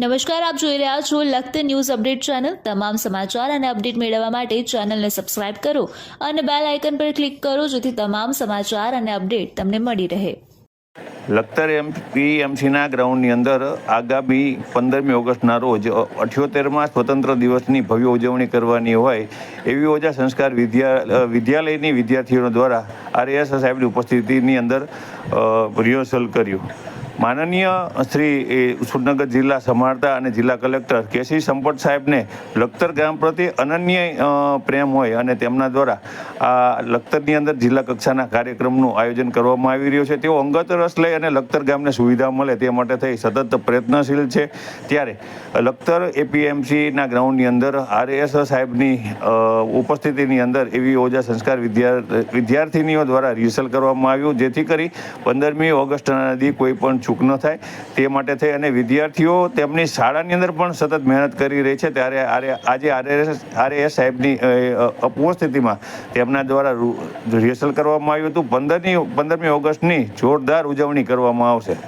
નમસ્કાર, આપ જોઈ રહ્યા છો લખત ન્યૂઝ અપડેટ ચેનલ. તમામ સમાચાર અને અપડેટ મેળવવા માટે ચેનલને સબસ્ક્રાઇબ કરો અને બેલ આઇકન પર ક્લિક કરો જેથી તમામ સમાચાર અને અપડેટ તમને મળી રહે. લખતર એમ પીએમસીના ગ્રાઉન્ડની અંદર આગામી પંદરમી ઓગસ્ટના રોજ અઠ્યોતેરમાં સ્વતંત્ર દિવસની ભવ્ય ઉજવણી કરવાની હોય એવી ઓજા સંસ્કાર વિદ્યા વિદ્યાલયની વિદ્યાર્થીઓ દ્વારા આરએસ સાહેબની ઉપસ્થિતિની અંદર રિહર્સલ કર્યું. માનનીય શ્રી સુરનગર જિલ્લા સંભાળતા અને જિલ્લા કલેક્ટર કેસી સંપત સાહેબને લખતર ગામ પ્રત્યે અનન્ય પ્રેમ હોય અને તેમના દ્વારા આ લખતરની અંદર જિલ્લા કક્ષાના કાર્યક્રમનું આયોજન કરવામાં આવી રહ્યું છે. તેઓ અંગત રસ લઈ અને લખતર ગામને સુવિધા મળે તે માટે થઈ સતત પ્રયત્નશીલ છે. ત્યારે લખતર એપીએમસીના ગ્રાઉન્ડની અંદર આરએસ સાહેબની ઉપસ્થિતિની અંદર એવી ઓજા સંસ્કાર વિદ્યા વિદ્યાર્થીનીઓ દ્વારા રિહર્સલ કરવામાં આવ્યું. જેથી કરી પંદરમી ઓગસ્ટના દી કોઈ પણ ચૂક ન થાય તે માટે થઈ અને વિદ્યાર્થીઓ તેમની શાળાની અંદર પણ સતત મહેનત કરી રહી છે. ત્યારે આરે આજે આરએસ આરએસ સાહેબની ઉપસ્થિતિમાં તેમના દ્વારા રિહર્સલ કરવામાં આવ્યું હતું. પંદરની, પંદરમી ઓગસ્ટની જોરદાર ઉજવણી કરવામાં આવશે.